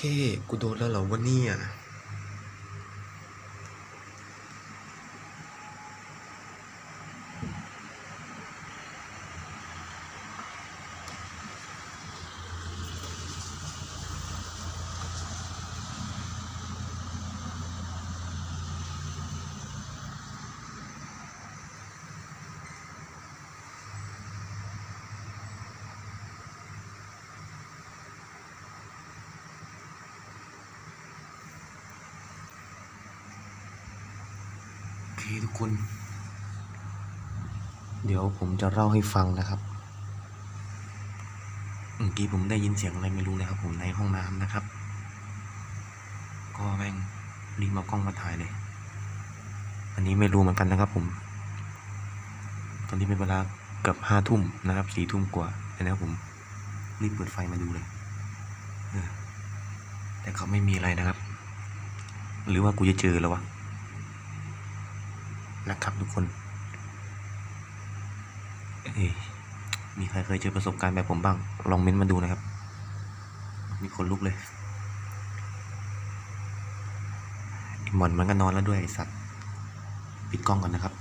เคกูโดนแล้วเหรอวะเนี่ย ทุกคน เดี๋ยวผมจะเล่าให้ฟังนะครับเมื่อกี้ผมได้ยินเสียงอะไรไม่รู้นะครับ ผมในห้องน้ำนะครับ ก็แม่งรีบเอากล้องมาถ่ายเลย อันนี้ไม่รู้เหมือนกันนะครับ ผม ตอนนี้เป็นเวลาเกือบห้าทุ่มนะครับสี่ทุ่มกว่าแล้วผมรีบเปิดไฟมาดูเลยแต่เขาไม่มีอะไรนะครับ หรือว่ากูจะเจอแล้ววะ นะครับทุกคนมีใครเคยเจอประสบการณ์แบบผมบ้าง ลองเม้นมาดูนะครับ มีคนลุกเลยอหมอนมันก็นอนแล้วด้วยไอสัตว์ ปิดกล้องก่อนนะครับ